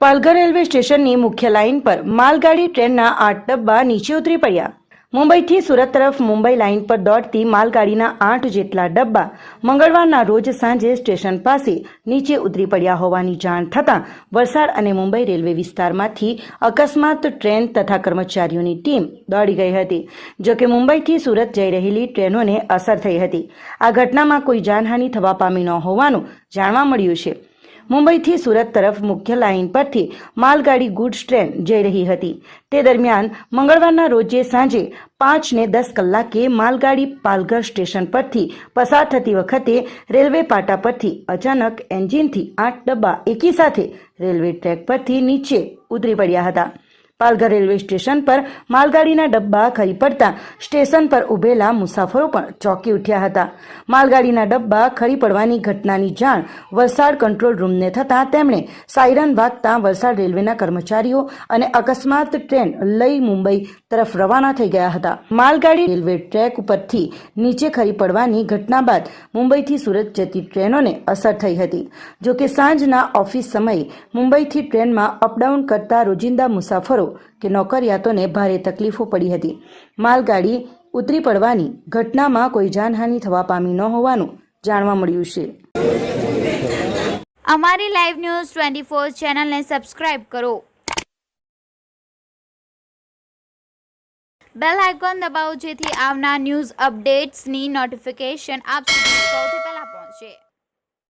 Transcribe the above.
Palghar railway સ્ટેશનની મુખ્ય line પર માલગાડી ટ્રેનના આઠ ડબ્બા નીચે ઉતરી પડ્યા. મુંબઈથી સુરત તરફ મુંબઈ લાઇન પર દોડતી માલગાડીના આઠ જેટલા ડબ્બા મંગળવારના રોજ સાંજે સ્ટેશન પાસે નીચે ઉતરી પડ્યા હોવાની જાણ થતાં વલસાડ અને મુંબઈ રેલવે વિસ્તારમાંથી અકસ્માત ટ્રેન તથા કર્મચારીઓની ટીમ દોડી ગઈ હતી, જોકે મુંબઈથી સુરત જઈ રહેલી ટ્રેનોને અસર થઈ હતી. આ ઘટનામાં કોઈ જાનહાનિ થવા પામી ન હોવાનું જાણવા મળ્યું છે. મુંબઈથી સુરત તરફ મુખ્ય લાઇન પરથી માલગાડી ગુડ્સ ટ્રેન જઈ રહી હતી. તે દરમિયાન મંગળવારના રોજે સાંજે પાંચ ને દસ કલાકે માલગાડી પાલઘર સ્ટેશન પરથી પસાર થતી વખતે રેલવે પાટા પરથી અચાનક એન્જિનથી આઠ ડબ્બા એકી સાથે રેલવે ટ્રેક પરથી નીચે ઉતરી પડ્યા હતા. પાલઘર રેલવે સ્ટેશન પર માલગાડીના ડબ્બા ખરી પડતા સ્ટેશન પર ઉભેલા મુસાફરો પણ ચોંકી ઉઠ્યા હતા. માલગાડીના ડબ્બા ખરી પડવાની ઘટનાની જાણ વલસાડ કંટ્રોલ રૂમને થતાં તેમણે સાયરન વાગતા વલસાડ રેલવેના કર્મચારીઓ અને અકસ્માત ટ્રેન લઈ મુંબઈ તરફ રવાના થઈ ગયા હતા. માલગાડી રેલવે ટ્રેક ઉપરથી નીચે ખરી પડવાની ઘટના બાદ મુંબઈથી સુરત જતી ટ્રેનોને અસર થઈ હતી. જોકે સાંજના ઓફિસ સમયે મુંબઈથી ટ્રેનમાં અપડાઉન કરતા રોજિંદા મુસાફરો કે નોકરિયાતોને ભારે તકલીફો પડી હતી. માલગાડી ઉતરી પડવાની ઘટનામાં કોઈ જાનહાનિ થવા પામી ન હોવાનું જાણવા મળ્યું છે. અમારી લાઈવ ન્યૂઝ ટ્વેન્ટી ફોર ચેનલને સબસ્ક્રાઇબ કરો. બેલ આઇકોન દબાવો જેથી આવનાર ન્યૂઝ અપડેટ્સની નોટિફિકેશન આપ સુધી સૌથી પહેલા પહોંચે.